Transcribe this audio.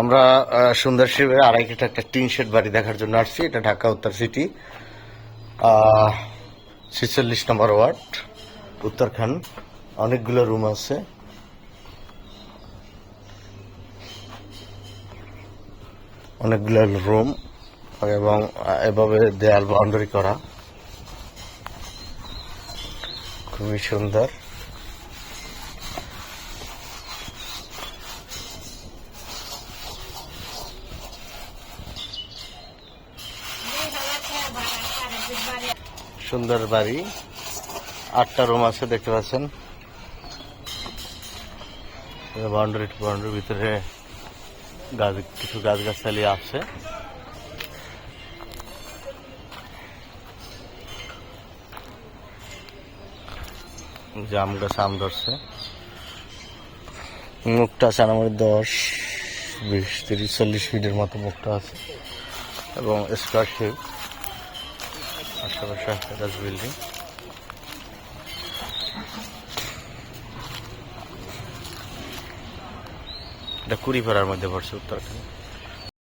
আমরা সুন্দর শিবের কাঠা একটা টিন শেড বাড়ি দেখার জন্য আসছি। এটা ঢাকা উত্তর সিটি ছেচল্লিশ নম্বর ওয়ার্ড উত্তরখান্ড অনেকগুলো রুম আছে। অনেকগুলো রুম এবং এভাবে দেয়াল বাউন্ডারি করা। খুবই সুন্দর। সুন্দর বাড়ি। আটটা রুম আছে, দেখতে পাচ্ছেন। বাউন্ডারি বাউন্ডারির ভিতরে গাছ, কিছু গাছ গাছালি আছে। জাম গাছ, আম ধরছে। মুখটা আছে আমার দশ, বিশ, তিরিশ, চল্লিশ ফিটের মতো মুখটা আছে। এবং স্কোয়ার শেপ আশেপাশে একটা বিল্ডিং এটা কুড়ি কুড়িপাড়ার মধ্যে পড়ছে উত্তরাখণ্ড